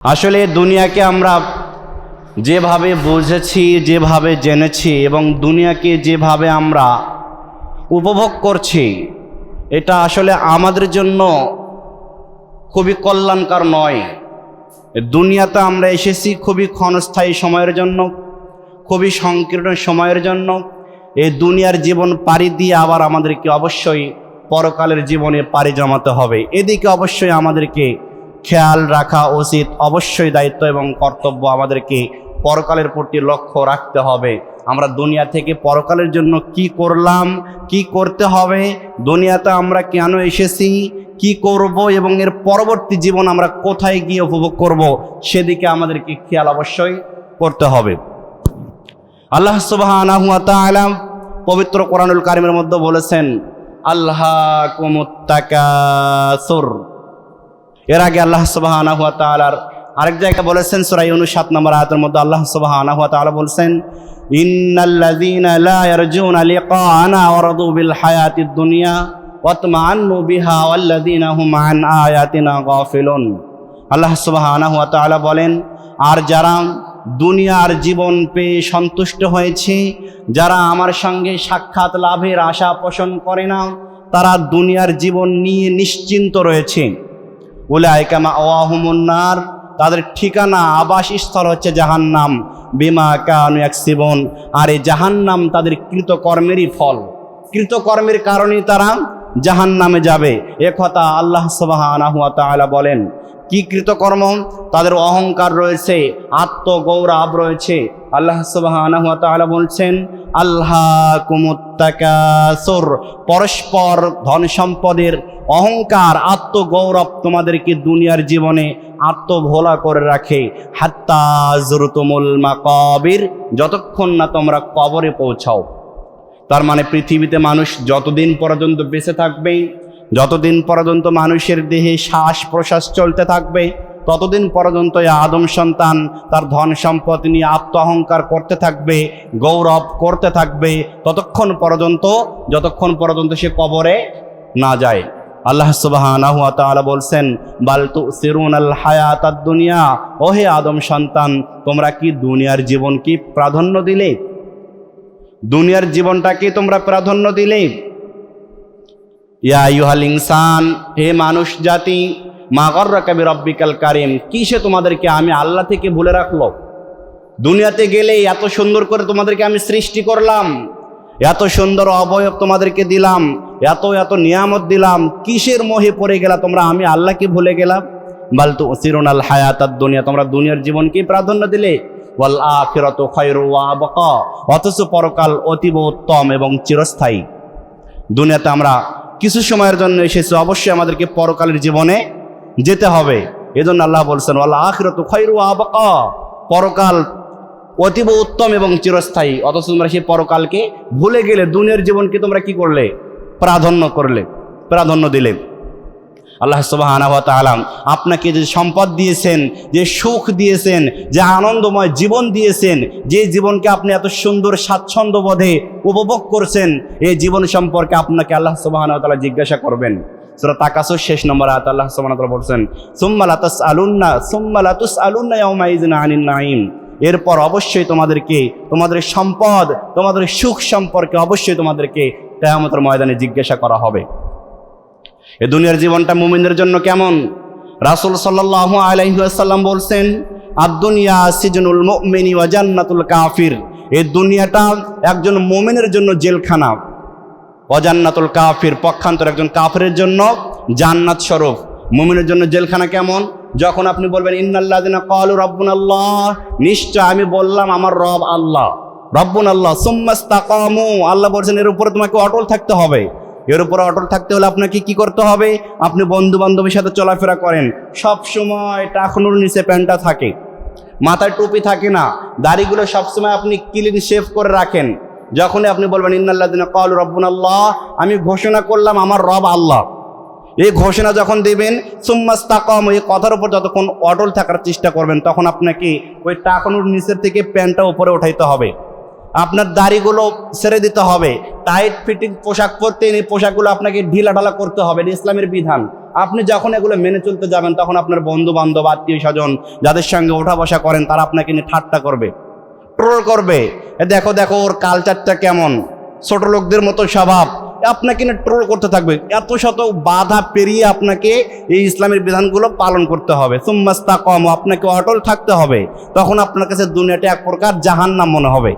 আসলে দুনিয়াকে আমরা যেভাবে বুঝেছি, যেভাবে জেনেছি এবং দুনিয়াকে যেভাবে আমরা উপভোগ করছি, এটা আসলে আমাদের জন্য খুবই কল্যাণকার নয়। দুনিয়াতে আমরা এসেছি খুবই ক্ষণস্থায়ী সময়ের জন্য, খুবই সংকীর্ণ সময়ের জন্য। এই দুনিয়ার জীবন পাড়ি দিয়ে আবার আমাদেরকে অবশ্যই পরকালের জীবনে পাড়ি জমাতে হবে। এদিকে অবশ্যই আমাদেরকে খেয়াল রাখা উচিত, অবশ্যই দায়িত্ব এবং কর্তব্য আমাদেরকে পরকালের প্রতি লক্ষ্য রাখতে হবে। আমরা দুনিয়া থেকে পরকালের জন্য কি করলাম, কি করতে হবে, দুনিয়াতে আমরা কেন এসেছি, কি করব এবং এর পরবর্তী জীবন আমরা কোথায় গিয়ে উপভোগ করব, সেদিকে আমাদেরকে খেয়াল অবশ্যই করতে হবে। আল্লাহ তাআলা পবিত্র কোরআনুল কারিমের মধ্যে বলেছেন আল্লাহ কুমুত্তাকাসুর এর আগে আল্লাহ সুবহানাহু ওয়া তাআলার আরেক জায়গায় বলেছেন, সূরা ইউনূস 7 নম্বর আয়াতের মধ্যে আল্লাহ সুবহানাহু ওয়া তাআলা বলেছেন দুনিয়া বলেন, আর যারা দুনিয়ার জীবন পেয়ে সন্তুষ্ট হয়েছে, যারা আমার সঙ্গে সাক্ষাৎ লাভের আশা পোষণ করে না, তারা দুনিয়ার জীবন নিয়ে নিশ্চিন্ত রয়েছে। ওয়াহুমুন্নার তাদের ঠিকানা আবাসস্থল হচ্ছে জাহান্নাম। বিমা কানু একসিবন আর এই জাহান্নাম তাদের কৃতকর্মেরই ফল। কৃতকর্মের কারণেই তারা জাহান্নামে যাবে। এ কথা আল্লাহ তাআলা বলেন। কি কৃতকর্ম? তাদের অহংকার রয়েছে, আত্মগৌরব রয়েছে। আল্লাহ তাআলা বলছেন আল্লাহ কুমুত্তাকাসুর পরস্পর ধন সম্পদের অহংকার, আত্মগৌরব তোমাদেরকে দুনিয়ার জীবনে আত্মভোলা করে রাখে। হাত্তা জুরতুমুল মাকাবির, যতক্ষণ না তোমরা কবরে পৌঁছাও। তার মানে পৃথিবীতে মানুষ যতদিন পর্যন্ত বেঁচে থাকবে, যতদিন পর্যন্ত মানুষের দেহে শ্বাস প্রশ্বাস চলতে থাকবে, ততদিন পর্যন্ত আদম সন্তান তার ধন সম্পদ নিয়ে আত্ম অহংকার করতে থাকবে, গৌরব করতে থাকবে, ততক্ষণ পর্যন্ত, যতক্ষণ পর্যন্ত সে কবরে না যায়। আল্লাহ তাআলা বলছেন বালতু তুসিরুন আল হায়াতাদ দুনিয়া। ওহে আদম সন্তান, তোমরা কি দুনিয়ার জীবন কি প্রাধান্য দিলে? দুনিয়ার জীবনটাকে তোমরা প্রাধান্য দিলে? ইয়া ইউহাল ইনসান, হে মানুষ জাতি মাগর রকাবি রব্বিকাল কারিম, কিসে তোমাদেরকে আমি আল্লাহ থেকে ভুলে রাখল? দুনিয়াতে গেলে এত সুন্দর করে তোমাদেরকে আমি সৃষ্টি করলাম। এত সুন্দর অবয়ব তোমাদেরকে দিলাম, এত এত নিয়ামত দিলাম, কিসের মোহে পড়ে গেলা তোমরা? আমি আল্লাহকে ভুলে গেলাম? বালতু সিরুন আল হায়াতাদ দুনিয়া, তোমরা দুনিয়ার জীবনকেই প্রাধান্য দিলে? ওয়াল আখিরাতু খায়রু ওয়া অথচ পরকাল অতীব উত্তম এবং চিরস্থায়ী। দুনিয়াতে আমরা কিছু সময়ের জন্য এসেছি, অবশ্যই আমাদেরকে পরকালের জীবনে যেতে হবে। এজন্য আল্লাহ বলছেন আল্লাহ আখিরাতু খায়রু আবকা, পরকাল অতীব উত্তম এবং চিরস্থায়ী। অথচ তোমরা সেই পরকালকে ভুলে গেলে, দুনিয়ার জীবনকে তোমরা কি করলে? প্রাধান্য করলে, প্রাধান্য দিলে। আল্লাহ ওয়া তাআলা আপনাকে যে সম্পদ দিয়েছেন, যে সুখ দিয়েছেন, যে আনন্দময় জীবন দিয়েছেন, যে জীবনকে আপনি এত সুন্দর স্বাচ্ছন্দ্য বোধে উপভোগ করছেন, এই জীবন সম্পর্কে আপনাকে আল্লাহ তাআলা জিজ্ঞাসা করবেন। সূরা তাকাসুর শেষ নম্বর আয়াত আল্লাহ সুবহানাহু ওয়া বলছেন, সুম্মা লা তাসআলুন্না, সুম্মা লা তুসআলুন্না ইয়াউমা ইযিন আনিন এরপর অবশ্যই তোমাদেরকে, তোমাদের সম্পদ, তোমাদের সুখ সম্পর্কে অবশ্যই তোমাদেরকে কেয়ামতের ময়দানে জিজ্ঞাসা করা হবে। এ দুনিয়ার জীবনটা মুমিনদের জন্য কেমন? রাসূল সাল্লাল্লাহু আলাইহি ওয়াসাল্লাম বলছেন, আদ-দুনিয়া সিজনুল ওয়া জান্নাতুল কাফির। এই দুনিয়াটা একজন মোমেনের জন্য জেলখানা। অজান্নাতুল কাফির পক্ষান্তর একজন কাফিরের জন্য জান্নাত স্বরূপ। মুমিনের জন্য জেলখানা কেমন? যখন আপনি বলবেন, ইন্নাল্লাযিনা ক্বালু রাব্বুনাল্লাহ, নিশ্চয় আমি বললাম, আমার রব আল্লাহ। রব্বুন আল্লাহ সুম্মাস্তাকামু আল্লাহ বলছেন, এর উপরে তোমাকে অটল থাকতে হবে। এর উপরে অটল থাকতে হলে আপনাকে কি করতে হবে? আপনি বন্ধু বান্ধবের সাথে চলাফেরা করেন। সব সময় টাকনুর নিচে প্যান্টটা থাকে। মাথায় টুপি থাকে না। দাড়িগুলো সবসময় আপনি ক্লিন শেভ করে রাখেন। যখনই আপনি বলবেন ইন্নাল্লাদিন কল রব্বুন আল্লাহ আমি ঘোষণা করলাম, আমার রব আল্লাহ। এই ঘোষণা যখন দেবেন সুম্মাস তাকম এই কথার উপর যতক্ষণ অটল থাকার চেষ্টা করবেন, তখন আপনাকে ওই টাকানুর নিচের থেকে প্যান্টটা উপরে উঠাইতে হবে। আপনার দাড়িগুলো ছেড়ে দিতে হবে। টাইট ফিটিং পোশাক পরতে এই পোশাকগুলো আপনাকে ঢিলা ঢালা করতে হবে ইসলামের বিধান। আপনি যখন এগুলো মেনে চলতে যাবেন, তখন আপনার বন্ধু বান্ধব আত্মীয় স্বজন যাদের সঙ্গে ওঠা বসা করেন, তারা আপনাকে নিয়ে ঠাট্টা করবে ট্রোল করবে। দেখো দেখো, ওর কালচারটা কেমন? ছোট লোকদের মতো স্বভাব। আপনাকে নিয়ে ট্রোল করতে থাকবে। এত শত বাধা পেরিয়ে আপনাকে এই ইসলামের বিধানগুলো পালন করতে হবে। সুম্মাস্তা কম আপনাকে অটল থাকতে হবে। তখন আপনার কাছে দুনিয়াটা এক প্রকার জাহান্নাম মনে হবে।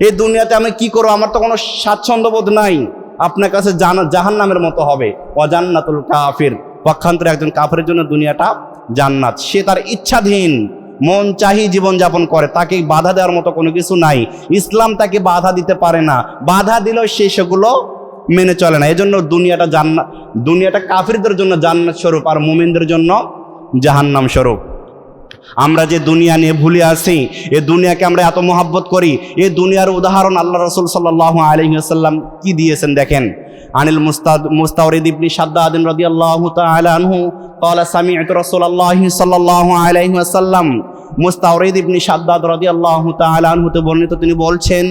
এই দুনিয়াতে আমি কি করব? আমার তো কোনো স্বাচ্ছন্দ্যবোধ নাই। আপনার কাছে জাহান নামের মতো হবে। অজান্নাতুল কাফির। পক্ষান্তরে একজন কাফের জন্য দুনিয়াটা জান্নাত। সে তার ইচ্ছাধীন, মন চাহি জীবনযাপন করে। তাকে বাধা দেওয়ার মতো কোনো কিছু নাই। ইসলাম তাকে বাধা দিতে পারে না। বাধা দিলেও সে সেগুলো মেনে চলে না এজন্য দুনিয়াটা জান্নাত দুনিয়াটা কাফিরদের জন্য জান্নাত স্বরূপ আর মুমিনদের জন্য জাহান্নাম স্বরূপ আমরা যে দুনিয়া নিয়ে ভুলে আসি এ দুনিয়াকে আমরা এত মহাব্বত করি এ দুনিয়ার উদাহরণ আল্লাহ রসুল সাল্লাহ আলহিহাসাল্লাম কি দিয়েছেন দেখেন আনিল মুস্তাদ মুস্তাউরিদ ইবনি সাদ্দাদিন রাদিয়াল্লাহু তাআলা আনহু قال سمعت رسول الله صلى الله عليه وسلم মুস্তাউরিদ ইবনি সাদ্দাদ রাদিয়াল্লাহু তাআলা আনহু তে বর্ণিত, তিনি বলছেন,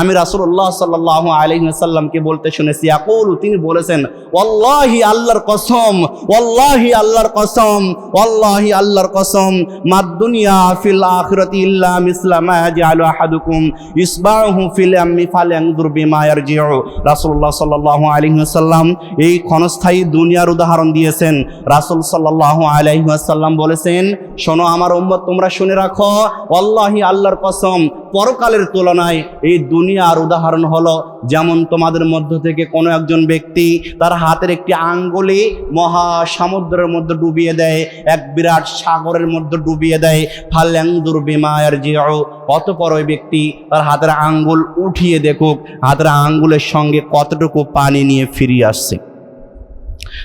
আমি রাসূলুল্লাহ সাল্লাল্লাহু আলাইহি ওয়াসাল্লামকে বলতে শুনেছি, ইয়াকুলু, তিনি বলেছেন, ওয়াল্লাহি আল্লাহর কসম, ওয়াল্লাহি আল্লাহর কসম, ওয়াল্লাহি আল্লাহর কসম, মাদ দুনিয়া ফিল আখিরাতি ইল্লা মিসলা মা ইয়াজআলু আহাদুকুম, ইসবাহু ফিল আম্মি ফালয়ানজুর বিমা ইয়ারজিউ। রাসূলুল্লাহ সাল্লাল্লাহু আলাইহি ওয়াসাল্লাম এই ক্ষণস্থায়ী দুনিয়ার উদাহরণ দিয়েছেন। রাসূল সাল্লাল্লাহু আলাইহি ওয়াসাল্লাম বলেছেন, শোনো আমার উম্মত, তোমরা শুনে রাখো আল্লাহি আল্লাহর কসম, পরকালের তুলনায় এই দুনিয়ার উদাহরণ হলো যেমন তোমাদের মধ্য থেকে কোনো একজন ব্যক্তি তার হাতের একটি আঙ্গুলি মহা সমুদ্রের মধ্যে ডুবিয়ে দেয়, এক বিরাট সাগরের মধ্যে ডুবিয়ে দেয়, ফাল্যাংদুর বিমায়ের জিও অতপর ওই ব্যক্তি তার হাতের আঙ্গুল উঠিয়ে দেখুক, হাতের আঙ্গুলের সঙ্গে কতটুকু পানি নিয়ে ফিরিয়ে আসছে।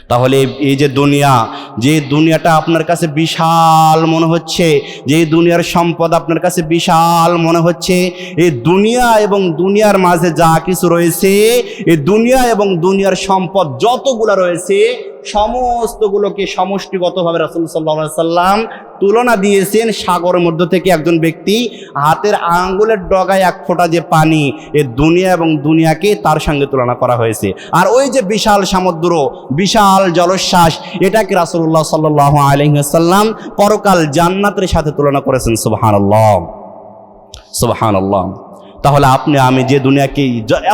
তাহলে এই যে দুনিয়া, যে দুনিয়াটা আপনার কাছে বিশাল মনে হচ্ছে, যে দুনিয়ার সম্পদ আপনার কাছে বিশাল মনে হচ্ছে, এই দুনিয়া এবং দুনিয়ার মাঝে যা কিছু রয়েছে, এই দুনিয়া এবং দুনিয়ার সম্পদ যতগুলো রয়েছে, সমস্তগুলোকে সমষ্টিগতভাবে রাসুল সাল্লা সাল্লাম তুলনা দিয়েছেন সাগরের মধ্য থেকে একজন ব্যক্তি, হাতের আঙ্গুলের ডগায় এক ফোঁটা যে পানি এ দুনিয়া এবং দুনিয়াকে তার সঙ্গে তুলনা করা হয়েছে। আর ওই যে বিশাল সমুদ্র বিশাল জলশ্বাস এটাকে রাসুল্লাহ সাল্লাহ আলহিহাসাল্লাম পরকাল জান্নাতের সাথে তুলনা করেছেন। সুবাহান আল্লাহ সুবাহান আল্লাহ তাহলে আপনি, আমি যে দুনিয়াকে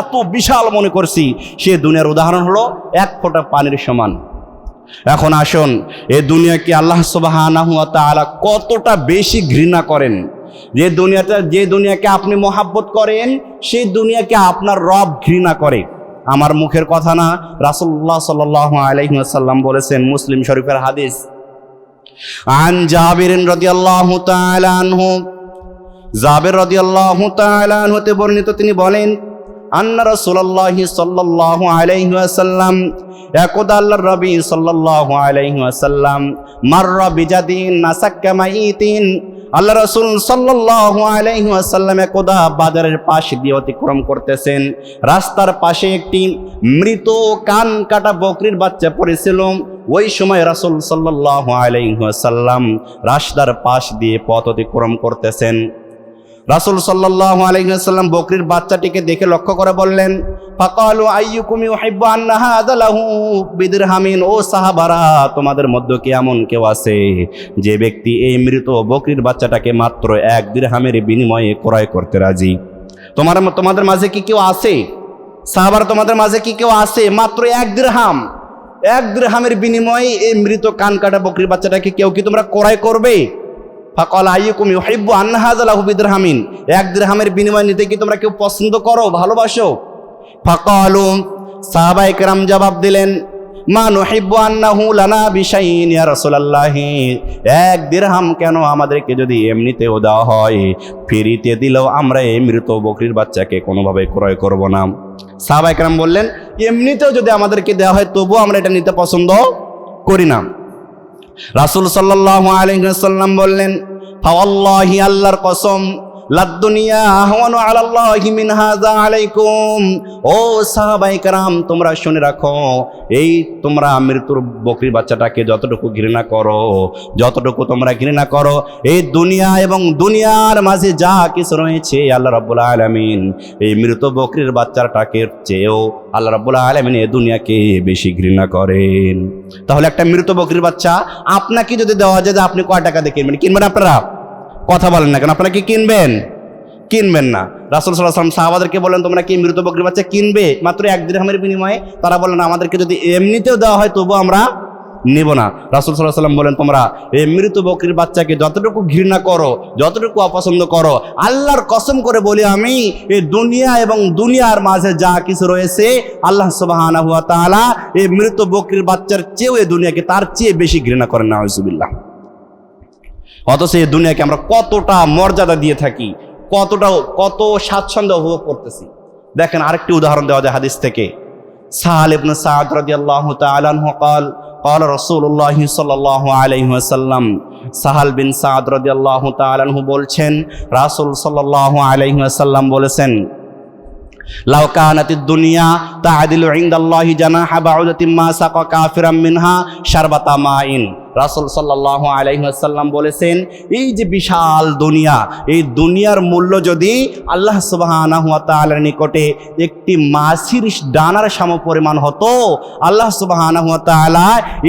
এত বিশাল মনে করছি, সে দুনিয়ার উদাহরণ হলো এক ফোঁটা পানির সমান। এখন আসুন, এ দুনিয়াকে আল্লাহ তাআলা কতটা বেশি ঘৃণা করেন। যে দুনিয়াটা যে দুনিয়াকে আপনি মহাব্বত করেন, সেই দুনিয়াকে আপনার রব ঘৃণা করে। আমার মুখের কথা না রাসুল্লাহ সাল্লাল্লাহু আলাইহি ওয়াসাল্লাম বলেছেন মুসলিম শরীফের হাদিস। আন জাবির রাদিয়াল্লাহু তাআলা আনহু, জাবের রাদিয়াল্লাহু তাআলা আনহু হতে বর্ণিত তিনি বলেন, আন্না রাসূলুল্লাহি সাল্লাল্লাহু আলাইহি ওয়াসাল্লাম একদা আল্লাহর নবী সাল্লাল্লাহু আলাইহি ওয়াসাল্লাম মাররা বিজাদিন নাসাক্কা আল্লাহ রসুল সাল্লাসাল্লাম একদা বাজারের পাশ দিয়ে অতিক্রম করতেছেন। রাস্তার পাশে একটি মৃত কান কাটা বকরির বাচ্চা পড়েছিল। ওই সময় রাসূল সাল্লাহ আলাইহাসাল্লাম রাস্তার পাশ দিয়ে পথ অতিক্রম করতেছেন। রাসুল সাল্লাহ আলহিহাল্লাম বকরির বাচ্চাটিকে দেখে লক্ষ্য করে বললেন, ফাকালু আইয়ুকুমি ওয়াহিব্বু আন্না হাযা লাহু? বিদরহামিন ও সাহাবারা, তোমাদের মধ্যে কি এমন কেউ আছে যে ব্যক্তি এই মৃত বকরির বাচ্চাটাকে মাত্র এক দিরহামের বিনিময়ে ক্রয় করতে রাজি? তোমার তোমাদের মাঝে কি কেউ আছে? সাহাবার, তোমাদের মাঝে কি কেউ আছে মাত্র এক দিরহাম? এক দিরহামের বিনিময়ে এই মৃত কান কাটা বকরির বাচ্চাটাকে কেউ কি তোমরা ক্রয় করবে? ফাকল আইয়ুকুম ইউহিব্বু আন্না হাযা লাহু বিদরহামিন। এক দিরহামের বিনিময় নিতে কি তোমরা কেউ পছন্দ করো, ভালোবাসো? ফাকালু, সাহাবায়ে কেরাম জবাব দিলেন, মা নুহিব্বু আন্নাহু লানা বিশাইন ইয়া রাসূলুল্লাহ। এক দিরহাম কেন আমাদেরকে যদি এমনিতেও দেওয়া হয়, ফিরিতে দিলেও আমরা এই মৃত বকরির বাচ্চাকে কোনোভাবে ক্রয় করব না। সাহাবায়ে কেরাম বললেন, এমনিতেও যদি আমাদেরকে দেওয়া হয়, তবুও আমরা এটা নিতে পছন্দ করি না। রাসুল সাল্লাহ আলহাম বললেন ফাওয়াল্লাহি আল্লাহর কসম লাদ্দুনিয়া আহওয়ানু আলাল্লাহি মিন হাযা আলাইকুম। ও সাহাবাই কারাম, তোমরা শুনে রাখো, এই তোমরা মৃত্যুর বকরির বাচ্চাটাকে যতটুকু ঘৃণা করো, যতটুকু তোমরা ঘৃণা করো, এই দুনিয়া এবং দুনিয়ার মাঝে যা কিছু রয়েছে, আল্লাহ রাব্বুল আলামিন এই মৃত বকরির বাচ্চাটাকে চেয়েও আল্লাহ রাব্বুল আলামিন এই দুনিয়াকে বেশি ঘৃণা করেন। তাহলে একটা মৃত বকরির বাচ্চা আপনাকে যদি দেওয়া যায় যে আপনি কয় টাকা দিয়ে কিনবেন? কিনবেন আপনারা? কথা বলেন না কেন? আপনারা কি কিনবেন? কিনবেন না। রাসুল সাল্লাহ সাল্লাম সাহাবাদেরকে বলেন, তোমরা কি মৃত বকরির বাচ্চা কিনবে? মাত্র এক দিরহামের বিনিময়ে তারা বলেন আমাদেরকে যদি এমনিতেও দেওয়া হয়, তবুও আমরা নেব না। রাসুল সাল্লাহ সাল্লাম বলেন, তোমরা এই মৃত বকরির বাচ্চাকে যতটুকু ঘৃণা করো, যতটুকু অপছন্দ করো, আল্লাহর কসম করে বলি আমি, এই দুনিয়া এবং দুনিয়ার মাঝে যা কিছু রয়েছে, আল্লাহ সুবাহানা হুয়া এই মৃত বকরির বাচ্চার চেয়েও এই দুনিয়াকে তার চেয়ে বেশি ঘৃণা করেন না হজুবিল্লাহ অথচ এই দুনিয়াকে আমরা কতটা মর্যাদা দিয়ে থাকি কতটা কত স্বাচ্ছন্দ্য উপভোগ করতেছি দেখেন আরেকটি উদাহরণ দেওয়া যায় হাদিস থেকে সাহাল ইবনে সাদ রাদিয়াল্লাহু তাআলা আনহু قال قال رسول الله صلى الله عليه وسلم সাহাল বিন সাদ রাদিয়াল্লাহু তাআলা আনহু বলছেন রাসূল সাল্লাল্লাহু আলাইহি ওয়াসাল্লাম বলেছেন লাউ কানাতিদ দুনিয়া তাআদিলু ইনদাল্লাহি জানাহা বাউদাতিন মা সাকা কাফিরাম মিনহা শারবাতা মাইন রাসূল সাল্লাল্লাহু আলাইহি ওয়াসাল্লাম বলেছেন, এই যে বিশাল দুনিয়া, এই দুনিয়ার মূল্য যদি আল্লাহ তাআলার নিকটে একটি মাছির ডানার সমপরিমাণ হতো, আল্লাহ ওয়া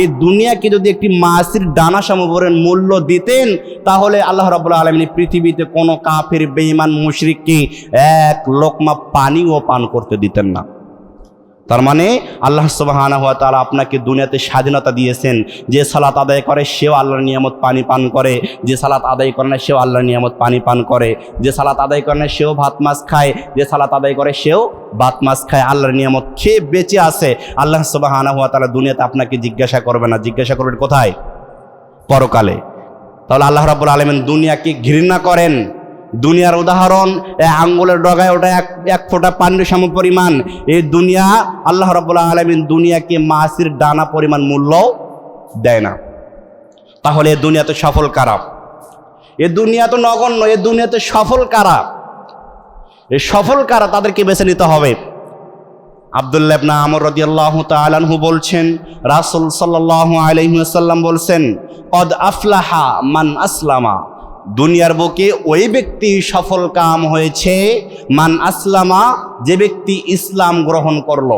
এই দুনিয়াকে যদি একটি মাছির ডানা সমপরিমাণ মূল্য দিতেন, তাহলে আল্লাহ রাব্বুল আলামিন পৃথিবীতে কোনো কাফের, বেঈমান, মুশরিককে এক লোকমা পানিও পান করতে দিতেন না। তার মানে আল্লাহ সুবাহানা হওয়া তারা আপনাকে দুনিয়াতে স্বাধীনতা দিয়েছেন। যে সালাত আদায় করে, সেও আল্লাহর নিয়ামত পানি পান করে। যে সালাত আদায় করে না, সেও আল্লাহর নিয়ামত পানি পান করে। যে সালাত আদায় করে না, সেও ভাত মাছ খায়। যে সালাত আদায় করে, সেও ভাত মাছ খায়। আল্লাহর নিয়ামত খেয়ে বেঁচে আছে। আল্লাহ সুবাহানা হওয়া তারা দুনিয়াতে আপনাকে জিজ্ঞাসা করবে না। জিজ্ঞাসা করবেন কোথায়? পরকালে। তাহলে আল্লাহ রাবুল আলমেন দুনিয়াকে ঘৃণা করেন। দুনিয়ার উদাহরণ আঙ্গুলের ডগায় ওটা এক এক ফোঁটা পানির সম পরিমাণ। এই দুনিয়া, আল্লাহ রাবুল্লাহ আলমিন দুনিয়াকে মাসির ডানা পরিমাণ মূল্য দেয় না। তাহলে এ দুনিয়াতে সফল কারা? এ দুনিয়া তো নগণ্য, এ দুনিয়াতে সফল কারা? এ সফল কারা তাদেরকে বেছে নিতে হবে। আবদুল্লাহ ইবনা আমর রাদিয়াল্লাহু তাআলাহু বলছেন, রাসূল সাল্লাল্লাহু আলাইহি বলছেন, কদ আফলাহা মান আসলামা। দুনিয়ার বুকে ওই ব্যক্তি সফল কাম হয়েছে। মান আসলামা, যে ব্যক্তি ইসলাম গ্রহণ করল।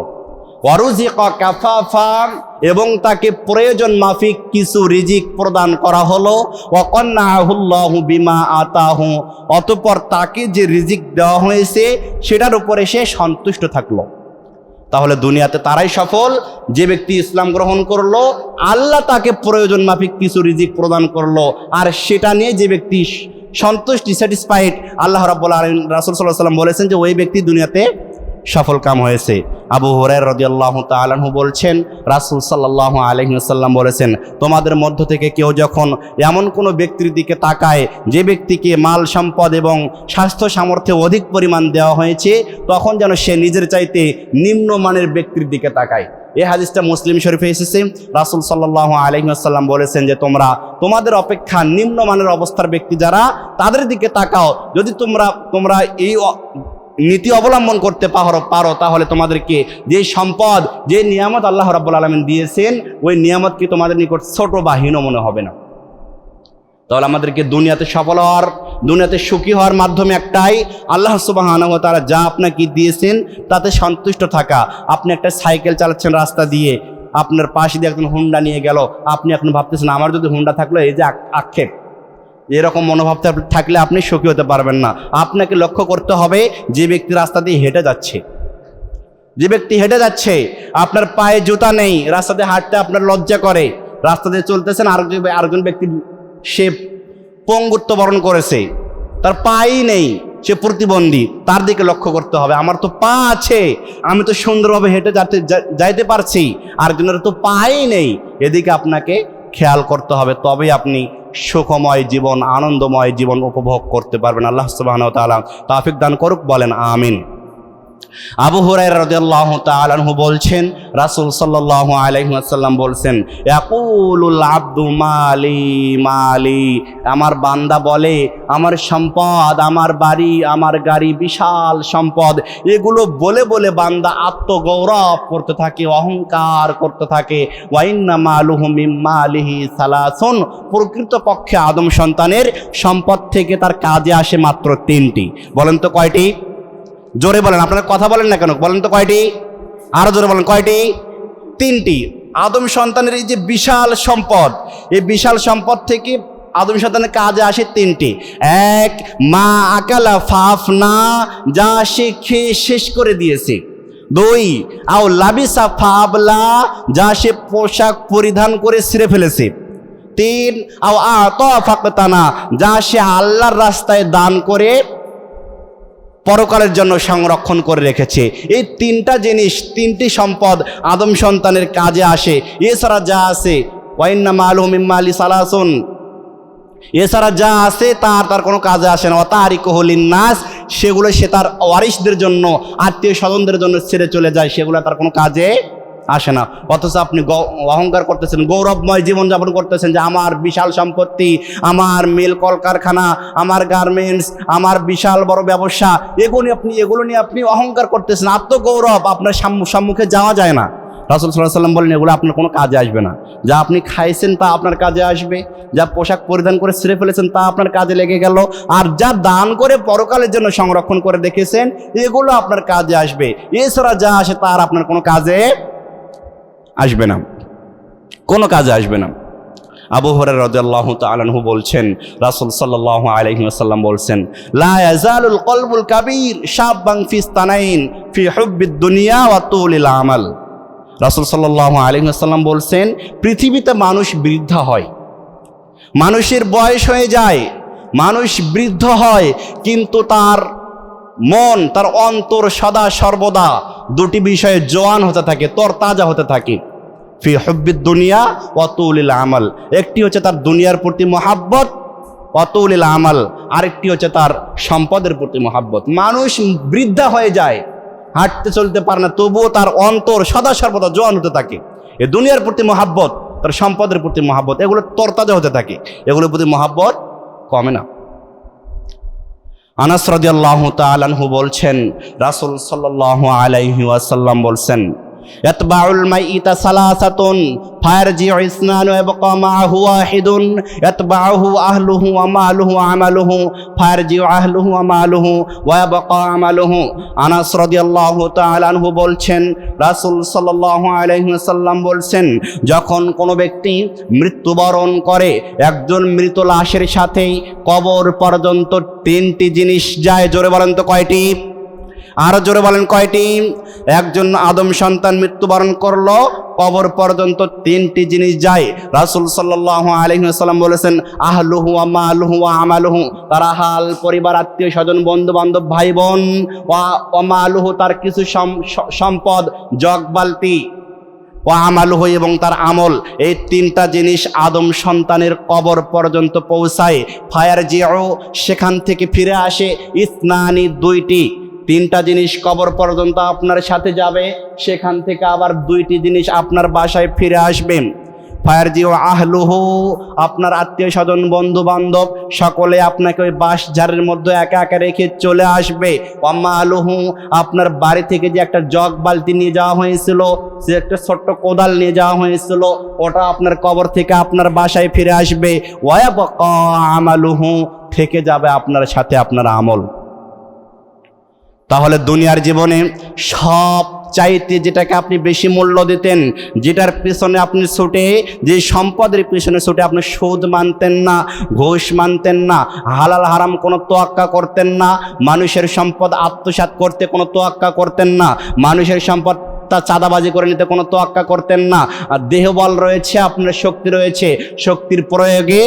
ওয়ারুজিকা কাফাফা, এবং তাকে প্রয়োজন মাফিক কিছু রিজিক প্রদান করা হলো। ওয়াকান্নাহুল্লাহু বিমা আতাহু, অতঃপর তাকে যে রিজিক দেওয়া হয়েছে, সেটার উপরে সে সন্তুষ্ট থাকল। তাহলে দুনিয়াতে তারাই সফল। যে ব্যক্তি ইসলাম গ্রহণ করল, আল্লাহ তাকে প্রয়োজন মাফিক কিছু রিজিক প্রদান করল। আর সেটা নিয়ে যে ব্যক্তি সন্তুষ্টি স্যাটিসফাইড আল্লাহ রাবুল্লাহ রাসুল সাল্লাহ সাল্লাম বলেছেন যে ওই ব্যক্তি দুনিয়াতে সফল কাম হয়েছে। আবু হুরায়রা রাদিয়াল্লাহু তাআলাহু বলছেন, রাসূল সাল্লাল্লাহু আলাইহি বলেছেন, তোমাদের মধ্য থেকে কেউ যখন এমন কোনো ব্যক্তির দিকে তাকায়, যে ব্যক্তিকে মাল সম্পদ এবং স্বাস্থ্য সামর্থ্যে অধিক পরিমাণ দেওয়া হয়েছে, তখন যেন সে নিজের চাইতে নিম্নমানের ব্যক্তির দিকে তাকায়। এই হাদিসটা মুসলিম শরীফে এসেছে। রাসুল সাল্লাহ আলহিহাসাল্লাম বলেছেন যে, তোমরা তোমাদের অপেক্ষা নিম্নমানের অবস্থার ব্যক্তি যারা, তাদের দিকে তাকাও। যদি তোমরা তোমরা এই নীতি অবলম্বন করতে পারো পারো, তাহলে তোমাদেরকে যে সম্পদ, যে নিয়ামত আল্লাহ রাব্বুল আলমিন দিয়েছেন, ওই নিয়ামত কি তোমাদের নিকট ছোট বা হীন মনে হবে না? তাহলে আমাদেরকে দুনিয়াতে সফল হওয়ার, দুনিয়াতে সুখী হওয়ার মাধ্যমে একটাই, আল্লাহ সুবাহ তারা যা আপনাকে দিয়েছেন, তাতে সন্তুষ্ট থাকা। আপনি একটা সাইকেল চালাচ্ছেন রাস্তা দিয়ে, আপনার পাশে দিয়ে একজন হুন্ডা নিয়ে গেল, আপনি এখন ভাবতেছেন, আমার যদি হুন্ডা থাকল, এই যে আক্ষেপ। এরকম মনোভাব থাকলে আপনি সুখী হতে পারবেন না। আপনাকে লক্ষ্য করতে হবে, যে ব্যক্তি রাস্তা দিয়ে হেঁটে যাচ্ছে। যে ব্যক্তি হেঁটে যাচ্ছে, আপনার পায়ে জুতা নেই, রাস্তা দিয়ে হাঁটতে আপনার লজ্জা করে। রাস্তা দিয়ে চলতেছেন আরেকজন আরেকজন ব্যক্তি সে পঙ্গুত্ব বরণ করেছে। তার পাই নেই, সে প্রতিবন্ধী। তার দিকে লক্ষ্য করতে হবে, আমার তো পা আছে, আমি তো সুন্দরভাবে হেঁটে যাতে যাইতে পারছি। আরেকজনের তো পাই নেই, এদিকে আপনাকে খেয়াল করতে হবে। তবেই আপনি সুখময় জীবন আনন্দময় জীবন উপভোগ করতে পারবেন। আল্লাহ সুবাহ তাফিক দান করুক বলেন আমিন। আবু হুরায়রা রাদিয়াল্লাহু তাআলা বলছেন, রাসূল সাল্লাল্লাহু আলাইহি ওয়াসাল্লাম বলছেন আব্দু মালি মালি, আমার বান্দা বলে, আমার সম্পদ, আমার বাড়ি, আমার গাড়ি, বিশাল সম্পদ, এগুলো বলে বলে বান্দা আত্মগৌরব করতে থাকে, অহংকার করতে থাকে। ওয়াইন্না মালুহু মিম্মালিহি সালাসুন। প্রকৃতপক্ষে আদম সন্তানের সম্পদ থেকে তার কাজে আসে মাত্র তিনটি। বলেন তো কয়টি? জোরে বলেন, আপনারা কথা বলেন না কেন? বলেন তো কয়টি? আরও জোরে বলেন, কয়টি? তিনটি। আদম সন্তানের এই যে বিশাল সম্পদ, এই বিশাল সম্পদ থেকে আদম সন্তানের কাজে আসে তিনটি। এক, মা আকালা ফাফনা, যা সে খেয়ে শেষ করে দিয়েছে। দুই, আও লাবিসা ফাবলা, যা সে পোশাক পরিধান করে ছিঁড়ে ফেলেছে। তিন, আও আত ফাকতানা যা সে আল্লাহর রাস্তায় দান করে পরকালের জন্য সংরক্ষণ করে রেখেছে। এই তিনটা জিনিস, তিনটি সম্পদ আদম সন্তানের কাজে আসে। এছাড়া যা আছে ওয়াইনামা আলহম ইম্মা আলী সালাহসুন এছাড়া যা আছে, তার তার কোনো কাজে আসে না। অতারি কোহলিন নাস সেগুলো সে তার ওয়ারিসদের জন্য, আত্মীয় স্বজনদের জন্য ছেড়ে চলে যায়, সেগুলো তার কোনো কাজে আসে না। অথচ আপনি অহংকার করতেছেন, গৌরবময় জীবনযাপন করতেছেন যে আমার বিশাল সম্পত্তি, আমার মিল কলকারখানা, আমার গার্মেন্টস, আমার বিশাল বড় ব্যবসা, এগুলো আপনি এগুলো নিয়ে আপনি অহংকার করতেছেন। আত্মগৌরব আপনার সম্মুখে যাওয়া যায় না। রাসুল সাল্লাহ সাল্লাম বলেন, এগুলো আপনার কোনো কাজে আসবে না। যা আপনি খাইছেন তা আপনার কাজে আসবে। যা পোশাক পরিধান করে ছিঁড়ে ফেলেছেন তা আপনার কাজে লেগে গেল। আর যা দান করে পরকালের জন্য সংরক্ষণ করে দেখেছেন এগুলো আপনার কাজে আসবে। এছাড়া যা আসে তার আপনার কোনো কাজে আসবে না। কোনো কাজে আসবে না। আবু হরের রাদিয়াল্লাহু তাআলাহু বলছেন, রাসূল সাল্লাল্লাহু আলাইহি ওয়াসাল্লাম বলছেন, লা ইয়াজালুল কলবুল কাবীর ফি দুনিয়া আমাল। রাসূল সাল্লাল্লাহু আলাইহি বলছেন, পৃথিবীতে মানুষ বৃদ্ধ হয়। মানুষের বয়স হয়ে যায়, মানুষ বৃদ্ধ হয়, কিন্তু তার মন, তার অন্তর সদা সর্বদা দুটি বিষয়ে জোয়ান হতে থাকে, তরতাজা হতে থাকে। ফি হব্বিদ দুনিয়া অতুলিল আমাল। একটি হচ্ছে তার দুনিয়ার প্রতি মহাব্বত অতুলিল আমাল। আরেকটি হচ্ছে তার সম্পদের প্রতি মহাব্বত। মানুষ বৃদ্ধা হয়ে যায়, হাঁটতে চলতে পারে না, তবুও তার অন্তর সদা সর্বদা জোয়ান হতে থাকে। এ দুনিয়ার প্রতি মহাব্বত, তার সম্পদের প্রতি মহাব্বত, এগুলো তরতাজা হতে থাকে। এগুলোর প্রতি মহাব্বত কমে না। আনাস রাদিয়াল্লাহু তাআলাহু বলছেন রাসুল সাল্লাহ আলাইহি ওয়াসাল্লাম বলছেন ইয়াতবাউল মাইতা সালাসাতুন ফায়ারজিউ ইসনান ইয়াবকা মাআহু ওয়াহিদুন আমালুহু ফায়ারজিউ আহলুহু ওয়া মালুহু ওয়া ইয়াবকা আমালুহু আনাস রাদিয়াল্লাহু তাআলা আনহু বলছেন রাসূল সাল্লাল্লাহু আলাইহি ওয়াসাল্লাম বলছেন যখন কোনো ব্যক্তি মৃত্যুবরণ করে, একজন মৃত লাশের সাথেই কবর পর্যন্ত তিনটি জিনিস যায়। জোরে বলেন তো কয়টি? আরও জোরে বলেন কয়টি একজন আদম সন্তান মৃত্যুবরণ করল, কবর পর্যন্ত তিনটি জিনিস যায়। রাসুল সাল্লাহ আলহিহাল্লাম বলেছেন, আহলুহু আমালুহু আমালুহু, তার হাল, পরিবার, আত্মীয় স্বজন বন্ধু বান্ধব ভাই বোন অমালুহু তার কিছু সম- সম্পদ, জগ, বালতি ও আমালুহু এবং তার আমল। এই তিনটা জিনিস আদম সন্তানের কবর পর্যন্ত পৌঁছায়। ফায়ার জিও সেখান থেকে ফিরে আসে, ইসনানি দুইটি। তিনটা জিনিস কবর পর্যন্ত আপনার সাথে যাবে, সেখান থেকে আবার দুইটি জিনিস আপনার বাসায় ফিরে আসবে। ফায়ার জিও আহলুহু, আপনার আত্মীয় স্বজন বন্ধু বান্ধব সকলে আপনাকে ওই বাঁশ ঝাড়ের মধ্যে একা একা রেখে চলে আসবে। অম্মা আলুহু, আপনার বাড়ি থেকে যে একটা জগ বালতি নিয়ে যাওয়া হয়েছিল, সে একটা ছোট্ট কোদাল নিয়ে যাওয়া হয়েছিল, ওটা আপনার কবর থেকে আপনার বাসায় ফিরে আসবে। ওয়াবাকা আমালুহু, থেকে যাবে আপনার সাথে আপনার আমল। তাহলে দুনিয়ার জীবনে সব চাইতে যেটাকে আপনি বেশি মূল্য দিতেন, যেটার পেছনে আপনি ছুটে, যে সম্পদের পেছনে ছুটে আপনি সুদ মানতেন না, ঘোষ মানতেন না, হালাল হারাম কোনো তোয়াক্কা করতেন না, মানুষের সম্পদ আত্মসাত করতে কোনো তোয়াক্কা করতেন না, মানুষের সম্পদ তা চাঁদাবাজি করে নিতে কোনো তোয়াক্কা করতেন না। আর দেহবল রয়েছে, আপনার শক্তি রয়েছে। শক্তির প্রয়োগে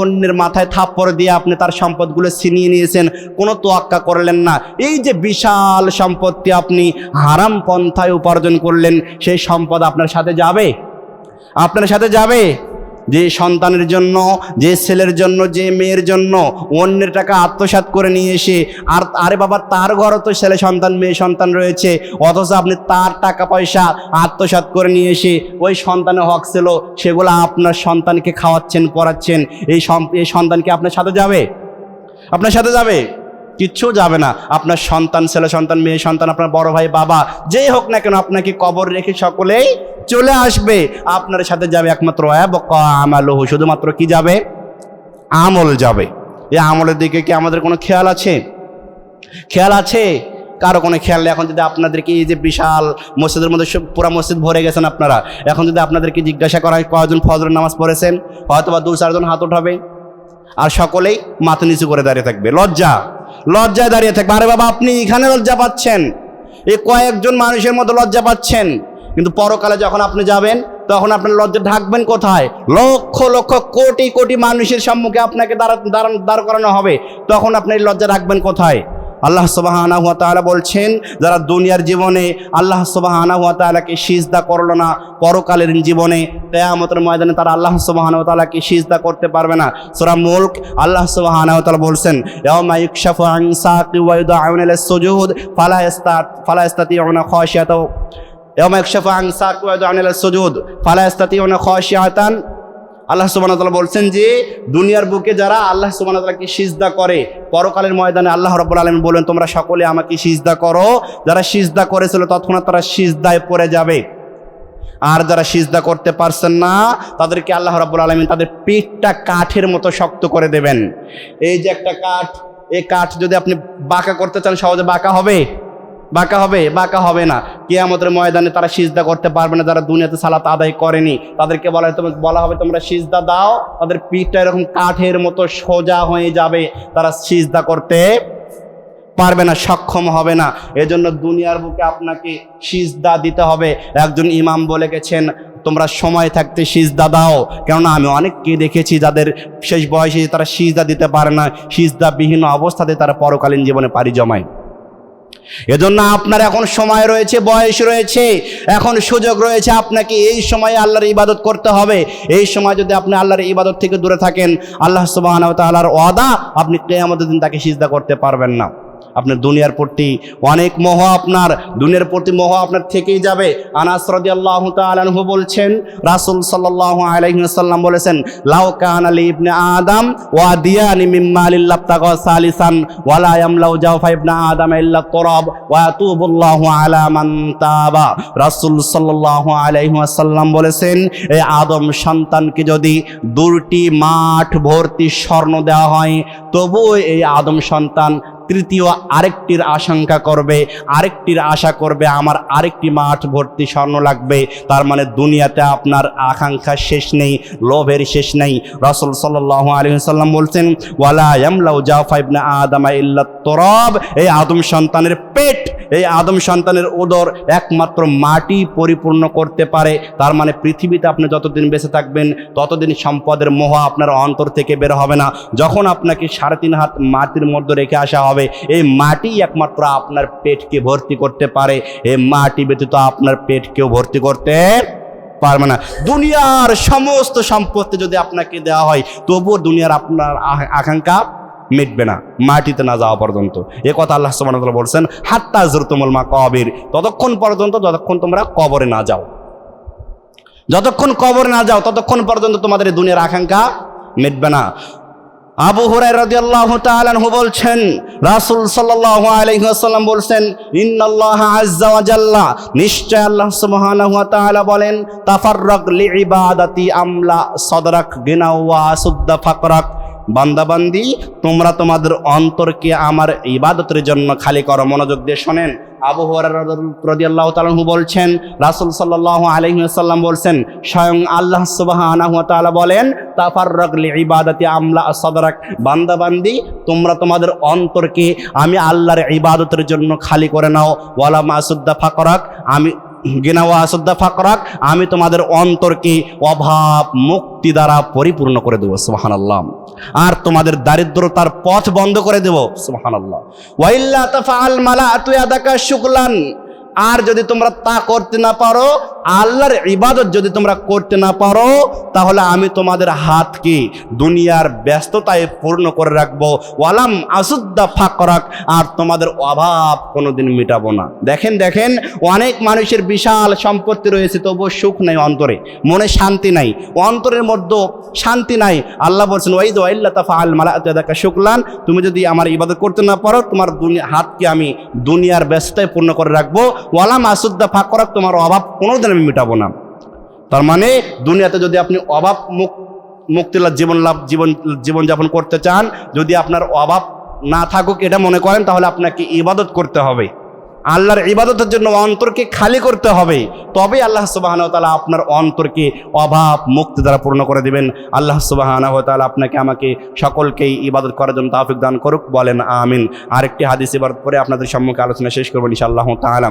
অন্যের মাথায় থাপ্পড় দিয়ে আপনি তার সম্পদগুলো ছিনিয়ে নিয়েছেন, কোনো তোয়াক্কা করলেন না। এই যে বিশাল সম্পত্তি আপনি হারাম পন্থায় উপার্জন করলেন, সেই সম্পদ আপনার সাথে যাবে? আপনার সাথে যাবে? যে সন্তানের জন্য, যে ছেলের জন্য, যে মেয়ের জন্য অন্যের টাকা আত্মসাৎ করে নিয়ে এসে, আর আরে বাবা, তার ঘরও তো ছেলে সন্তান, মেয়ে সন্তান রয়েছে, অথচ আপনি তার টাকা পয়সা আত্মসাৎ করে নিয়ে এসে ওই সন্তানের হক ছিল, সেগুলো আপনার সন্তানকে খাওয়াচ্ছেন, পড়াচ্ছেন, এই সন্তানকে আপনার সাথে যাবে? আপনার সাথে যাবে? কিচ্ছু যাবে না। আপনার সন্তান, ছেলে সন্তান, মেয়ে সন্তান, আপনার বড় ভাই, বাবা, যেই হোক না কেন আপনাকে কবর রেখে সকলেই চলে আসবে। আপনার সাথে যাবে একমাত্র আমালহু। শুধুমাত্র কি যাবে? আমল যাবে। এই আমলের দিকে কি আমাদের কোনো খেয়াল আছে? খেয়াল আছে? কারও কোনো খেয়াল নেই? এখন যদি আপনাদেরকে এই যে বিশাল মসজিদের মধ্যে সব পুরা মসজিদ ভরে গেছেন আপনারা, এখন যদি আপনাদেরকে জিজ্ঞাসা করা হয় কয়জন ফজরের নামাজ পড়েছেন হয়তো বা দু চারজন হাত উঠাবে। আর সকলেই মাথা নিচু করে দাঁড়িয়ে থাকবে। লজ্জা, লজ্জায় দাঁড়িয়ে থাকবে। আরে বাবা, আপনি এখানে লজ্জা পাচ্ছেন। এই কয়েকজন মানুষের মতো লজ্জা পাচ্ছেন। কিন্তু পরকালে যখন আপনি যাবেন, তখন আপনার লজ্জা ঢাকবেন কোথায়? লক্ষ লক্ষ, কোটি কোটি মানুষের সম্মুখে আপনাকে দাঁড়া, দাঁড় করানো হবে। তখন আপনি লজ্জা রাখবেন কোথায়? আল্লাহ সুবাহানা হুয়া তাআলা বলছেন, যারা দুনিয়ার জীবনে আল্লাহ সুবাহানা হুয়া তাআলাকে সিজদা করল না, পরকালের জীবনে, কেয়ামতের ময়দানে তারা আল্লাহ সুবাহানা হুয়া তাআলাকে সিজদা করতে পারবে না। সোরা মুলক আল্লাহ সুবাহানা হুয়া তাআলা বলছেন, ইয়াউমা ইউকশাফু আল্লাহ ওয়া বলছেন যে, দুনিয়ার বুকে যারা আল্লাহ তাআলাকে সিজদা করে, পরকালের ময়দানে আল্লাহ রাব্বুল আলামিন বলেন তোমরা সকলে আমাকে সিজদা করো। যারা সিজদা করেছিল, তৎক্ষণাৎ তারা সিজদায় পড়ে যাবে। আর যারা সিজদা করতে পারছেন না, তাদেরকে আল্লাহ রাব্বুল আলামিন তাদের পিঠটা কাঠের মতো শক্ত করে দেবেন। এই যে একটা কাঠ, এই কাঠ যদি আপনি বাঁকা করতে চান, সহজে বাঁকা হবে? বাঁকা হবে বাঁকা হবে না। কিয়ামতের ময়দানে তারা সিজদা করতে পারবে না, যারা দুনিয়াতে সালাত আদায় করেনি। তাদেরকে বলা হয় তোমার বলা হবে, তোমরা সিজদা দাও, তাদের পিঠটা এরকম কাঠের মতো সোজা হয়ে যাবে। তারা সিজদা করতে পারবে না, সক্ষম হবে না। এজন্য দুনিয়ার বুকে আপনাকে সিজদা দিতে হবে। একজন ইমাম বলে গেছেন, তোমরা সময় থাকতে সিজদা দাও। কেননা আমি অনেককে দেখেছি যাদের শেষ বয়সে তারা সিজদা দিতে পারে না। সিজদাবিহীন অবস্থাতে তারা পরকালীন জীবনে পাড়ি জমায়। এজন্য আপনার এখন সময় রয়েছে, বয়স রয়েছে, এখন সুযোগ রয়েছে আপনাকে এই সময়ে আল্লাহর ইবাদত করতে হবে। এই সময় যদি আপনি আল্লাহর ইবাদত থেকে দূরে থাকেন, আল্লাহ সুবাহ তাল্লাহর ওয়াদা আপনি কেয়ামতের দিন তাকে সিজদা করতে পারবেন না। আপনার দুনিয়ার প্রতি অনেক মোহ আপনার, দুনিয়ার প্রতি মোহ আপনার থেকেই যাবে। আনাস রাদিয়াল্লাহু তাআলা আনহু বলছেন, রাসূল সাল্লাল্লাহু আলাইহি ওয়াসাল্লাম বলেছেন, লাউ কানা লি ইবনে আদম ওয়া দিয়ানি মিন মালিল লাবতাগা সালিসান ওয়ালা ইয়ামলাউ জাওফা ইবনে আদম ইল্লা তুরাব ওয়া ইয়াতুবুল্লাহু আলা মান তাবা। রাসূল সাল্লাল্লাহু আলাইহি ওয়াসাল্লাম বলেছেন এই আদম সন্তানকে যদি দুটি মাঠ ভর্তি স্বর্ণ দেওয়া হয়, তবুও এই আদম সন্তান তৃতীয় আরেকটির আশঙ্কা করবে, আরেকটির আশা করবে, আমার আরেকটি মাঠ ভর্তি স্বর্ণ লাগবে। তার মানে দুনিয়াতে আপনার আকাঙ্ক্ষা শেষ নেই, লোভের শেষ নেই। রসুল সাল্লাহ আলী সাল্লাম বলছেন, ওয়ালা ইয়ামলাউ জাফা ইবনে আদামা ইল্লা তরব এই আদম সন্তানের পেট, এই আদম সন্তানের উদর একমাত্র মাটি পরিপূর্ণ করতে পারে। তার মানে পৃথিবীতে আপনি যতদিন বেঁচে থাকবেন, ততদিন সম্পদের মোহ আপনার অন্তর থেকে বের হবে না। যখন আপনাকে সাড়ে তিন হাত মাটির মধ্যে রেখে আসা হবে এই মাটি একমাত্র আপনার পেটকে ভর্তি করতে পারে। এই মাটি ব্যতীত আপনার পেটকেও ভর্তি করতে পারবে না। দুনিয়ার সমস্ত সম্পত্তি যদি আপনাকে দেওয়া হয়, তবুও দুনিয়ার আপনার আকাঙ্ক্ষা মিটবে না, মাটিতে না যাওয়া পর্যন্ত। এ কথা আল্লাহ সুবহানাহু বলছেন, হাত্তা জুরতুমুল মা কবির ততক্ষণ পর্যন্ত, যতক্ষণ তোমরা কবরে না যাও। যতক্ষণ কবরে না যাও, ততক্ষণ পর্যন্ত তোমাদের দুনিয়ার আকাঙ্ক্ষা মিটবে না। আবু হুরাই রাদিয়াল্লাহু তাআলা আনহু বলছেন, রাসূল সাল্লাল্লাহু আলাইহি ওয়াসাল্লাম বলছেন, ইন্নাল্লাহ আযজা ওয়া জাল্লা। নিশ্চয় আল্লাহ সুবহানাহু ওয়া তাআলা বলেন, তাফাররাক লিইবাদাতি আমলা, সাদরাক গিনাওয়া, সুদ্দা ফাকরাক। বান্দাবান্দি, তোমরা তোমাদের অন্তরকে আমার ইবাদতের জন্য খালি করো। মনোযোগ দিয়ে শোনেন। আবু রাদিয়াল্লাহু তাআলা বলছেন, রাসূল সাল্লাল্লাহু আলাইহি বলছেন, স্বয়ং আল্লাহ তাআলা বলেন, তাফাররাক লিইবাদাতি আমলা সাদরাক বান্দাবান্দি, তোমরা তোমাদের অন্তরকে আমি আল্লাহর ইবাদতের জন্য খালি করে নাও। ওয়ালা মাসুদ্দা ফাকরাক, আমি গিনাওয়া সদ্দা ফাকরাক আমি তোমাদের অন্তরকে অভাব মুক্তি দ্বারা পরিপূর্ণ করে দেবো সুহান আল্লাহ আর তোমাদের দারিদ্রতার পথ বন্ধ করে দেবো সুহান আল্লাহ ওয়াইল্লা তাফাল মালা তুই আদাকা শুকলান। আর যদি তোমরা তা করতে না পারো আল্লাহর ইবাদত যদি তোমরা করতে না পারো, তাহলে আমি তোমাদের হাতকে দুনিয়ার ব্যস্ততায় পূর্ণ করে রাখব। ওয়ালাম আসুদ্দা ফাকরাক, আর তোমাদের অভাব কোনোদিন মেটাবো না। দেখেন দেখেন, অনেক মানুষের বিশাল সম্পত্তি রয়েছে, তবুও সুখ নাই অন্তরে, মনে শান্তি নাই। অন্তরের মধ্যে শান্তি নাই। আল্লাহ বলছেন, ওয়াইদ ওয়াইল্লা তাফা আল মালা শুকলান। তুমি যদি আমার ইবাদত করতে না পারো, তোমার হাতকে আমি দুনিয়ার ব্যস্ততায় পূর্ণ করে রাখব। ওয়ালাম আসুদ্দা ফাকরাক, তোমার অভাব কোনোদিন আমি মিটাবো না। তার মানে দুনিয়াতে যদি আপনি অভাব মুক মুক্তিলাভ জীবন লাভ জীবন জীবনযাপন করতে চান, যদি আপনার অভাব না থাকুক এটা মনে করেন, তাহলে আপনাকে ইবাদত করতে হবে। আল্লাহর ইবাদতের জন্য অন্তরকে খালি করতে হবে। তবে আল্লাহ সুবাহ তালা আপনার অন্তরকে অভাব, মুক্তি দ্বারা পূর্ণ করে দিবেন। আল্লাহ সুবাহ তালা আপনাকে, আমাকে সকলকেই ইবাদত করার জন্য তাফিক দান করুক, বলেন আমিন। আরেকটি হাদিস এবার পরে আপনাদের সম্মুখে আলোচনা শেষ করবেন ইনশাআল্লাহ তাআলা।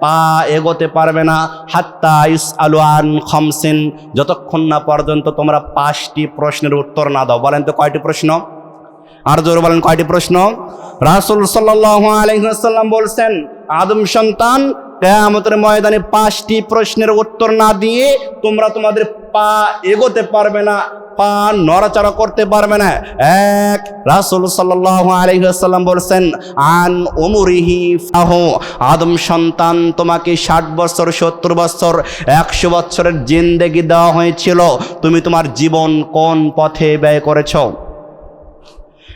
পা এগোতে পারবে না। হাত্তা ইস আলোয়ান খমসিন। যতক্ষণ না পর্যন্ত তোমরা পাঁচটি প্রশ্নের উত্তর না দাও। বলেন তো কয়টি প্রশ্ন? আর জোর বলেন কয়টি প্রশ্ন? রাসুল আলহিহাল্লাম বলছেন, আদম সন্তান কেয়ামতের ময়দানে পাঁচটি প্রশ্নের উত্তর না দিয়ে তোমরা তোমাদের পা এগোতে পারবে না, পা নড়াচড়া করতে পারবে না। এক, রাসুল সাল্লাহ আলহিহাল্লাম বলছেন, আন ওমরিহি ফাহ। আদম সন্তান তোমাকে ষাট বছর, সত্তর বছর, একশো বছরের জিন্দেগি দেওয়া হয়েছিল। তুমি তোমার জীবন কোন পথে ব্যয় করেছ?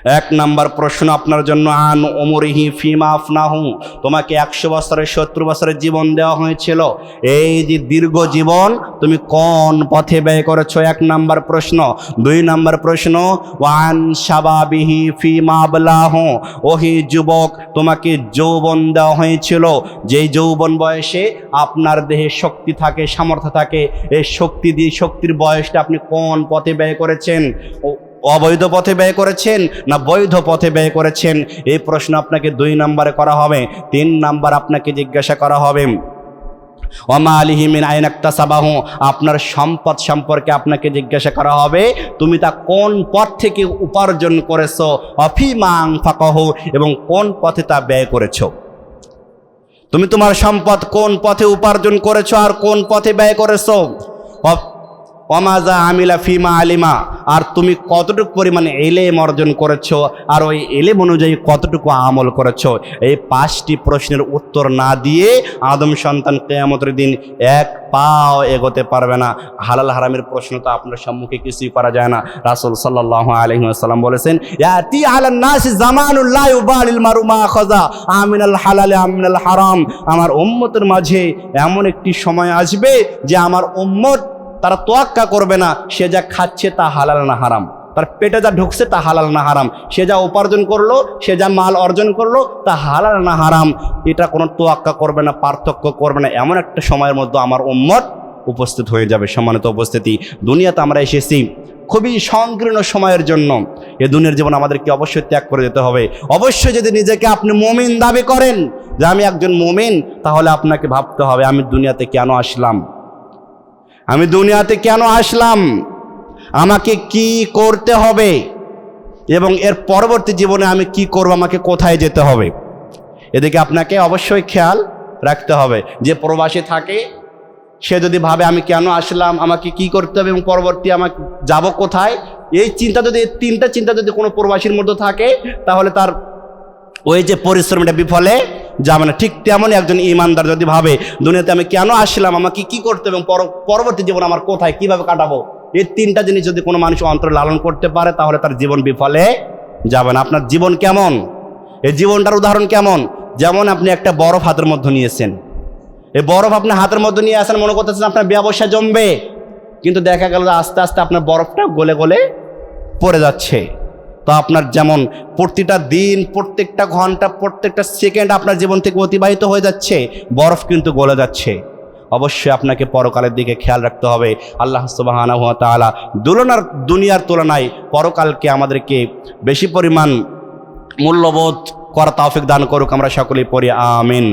এক নাম্বার প্রশ্ন আপনার জন্য, আন ওমরিহি ফিমা আফনাহু। তোমাকে একশো বছরের, সত্তর বছরের জীবন দেওয়া হয়েছিল। এই যে দীর্ঘ জীবন তুমি কোন পথে ব্যয় করেছ? এক নাম্বার প্রশ্ন। দুই নাম্বার প্রশ্ন, ওয়ান সাবাবিহি ফিমা আবলাহ। ওহি যুবক, তোমাকে যৌবন দেওয়া হয়েছিল। যেই যৌবন বয়সে আপনার দেহে শক্তি থাকে, সামর্থ্য থাকে, এই শক্তি দিয়ে, শক্তির বয়সটা আপনি কোন পথে ব্যয় করেছেন? অবৈধ পথে ব্যয় করেছেন না বৈধ পথে ব্যয় করেছেন? এই প্রশ্ন আপনাকে দুই নম্বরে করা হবে। তিন নাম্বার আপনাকে জিজ্ঞাসা করা হবে, ওমা আলিহিমিন আইন একটা সাবাহু আপনার সম্পদ সম্পর্কে আপনাকে জিজ্ঞাসা করা হবে, তুমি তা কোন পথ থেকে উপার্জন করেছ? অফিমাং ফাকহ, এবং কোন পথে তা ব্যয় করেছ? তুমি তোমার সম্পদ কোন পথে উপার্জন করেছ আর কোন পথে ব্যয় করেছ? অমাজা আমিলা ফিমা আলিমা। আর তুমি কতটুকু পরিমাণে এলেম অর্জন করেছ, আর ওই এলেম অনুযায়ী কতটুকু আমল করেছ? এই পাঁচটি প্রশ্নের উত্তর না দিয়ে আদম সন্তান কেয়ামতের দিন এক পাও এগোতে পারবে না। হালাল হারামের প্রশ্ন তো আপনার সম্মুখে কিছুই করা যায় না। রাসূল সাল্লাল্লাহু আলাইহি ওয়াসাল্লাম বলেছেন, ইয়াতি আলান নাসি জামানুল লা ইউবালিল মারু মা খাযা আমিনাল হালাল আমিনাল হারাম। আমার উম্মতের মাঝে এমন একটি সময় আসবে যে আমার উম্মত তারা তোয়াক্কা করবে না, সে যা খাচ্ছে তা হালাল না হারাম। তার পেটে যা ঢুকছে তা হালাল না হারাম। সে যা উপার্জন করল, সে যা মাল অর্জন করল, তা হালাল না হারাম। এটা কোনো তোয়াক্কা করবে না, পার্থক্য করবে না। এমন একটা সময়ের মধ্যে আমার উম্মত উপস্থিত হয়ে যাবে, সম্মানিত উপস্থিতি। দুনিয়াতে আমরা এসেছি খুবই সংকীর্ণ সময়ের জন্য। এ দুনিয়ার জীবন আমাদেরকে অবশ্যই ত্যাগ করে যেতে হবে। অবশ্যই যদি নিজেকে আপনি মুমিন দাবি করেন যে আমি একজন মুমিন, তাহলে আপনাকে ভাবতে হবে আমি দুনিয়াতে কেন আসলাম? আমি দুনিয়াতে কেন আসলাম? আমাকে কি করতে হবে? এবং এর পরবর্তী জীবনে আমি কি করব? আমাকে কোথায় যেতে হবে? এদিকে আপনাকে অবশ্যই খেয়াল রাখতে হবে। যে প্রবাসী থাকে, সে যদি ভাবে আমি কেন আসলাম, আমাকে কি করতে হবে এবং পরবর্তী আমাকে যাব কোথায়, এই চিন্তা যদি এই তিনটা চিন্তা যদি কোনো প্রবাসীর মধ্যে থাকে, তাহলে তার ওই যে পরিশ্রমটা বিফলে যাবে না ঠিক তেমনই একজন ইমানদার যদি ভাবে, দুনিয়াতে আমি কেন আসলাম? আমাকে কি করতে এবং পর- পরবর্তী জীবন আমার কোথায়? কীভাবে কাটাবো? এই তিনটা জিনিস যদি কোনো মানুষ অন্তর লালন করতে পারে, তাহলে তার জীবন বিফলে যাবে না। আপনার জীবন কেমন? এই জীবনটার উদাহরণ কেমন? যেমন আপনি একটা বরফ হাতের মধ্যে নিয়েছেন। এই বরফ আপনি হাতের মধ্যে নিয়ে আসেন, মনে করতেছেন আপনার ব্যবসা জমবে। কিন্তু দেখা গেল আস্তে আস্তে আপনার বরফটা গলে গলে পড়ে যাচ্ছে। তো আপনার যেমন প্রতিটা দিন, প্রত্যেকটা ঘণ্টা, প্রত্যেকটা সেকেন্ড আপনার জীবন থেকে অতিবাহিত হয়ে যাচ্ছে, বরফ কিন্তু গলে যাচ্ছে। অবশ্যই আপনাকে পরকালের দিকে খেয়াল রাখতে হবে। আল্লাহ সুবাহানা তালা দুলনার দুনিয়ার তুলনায় পরকালকে আমাদেরকে বেশি পরিমাণ মূল্যবোধ করা তাওফিক দান করুক, আমরা সকলেই পড়ি, আমিন।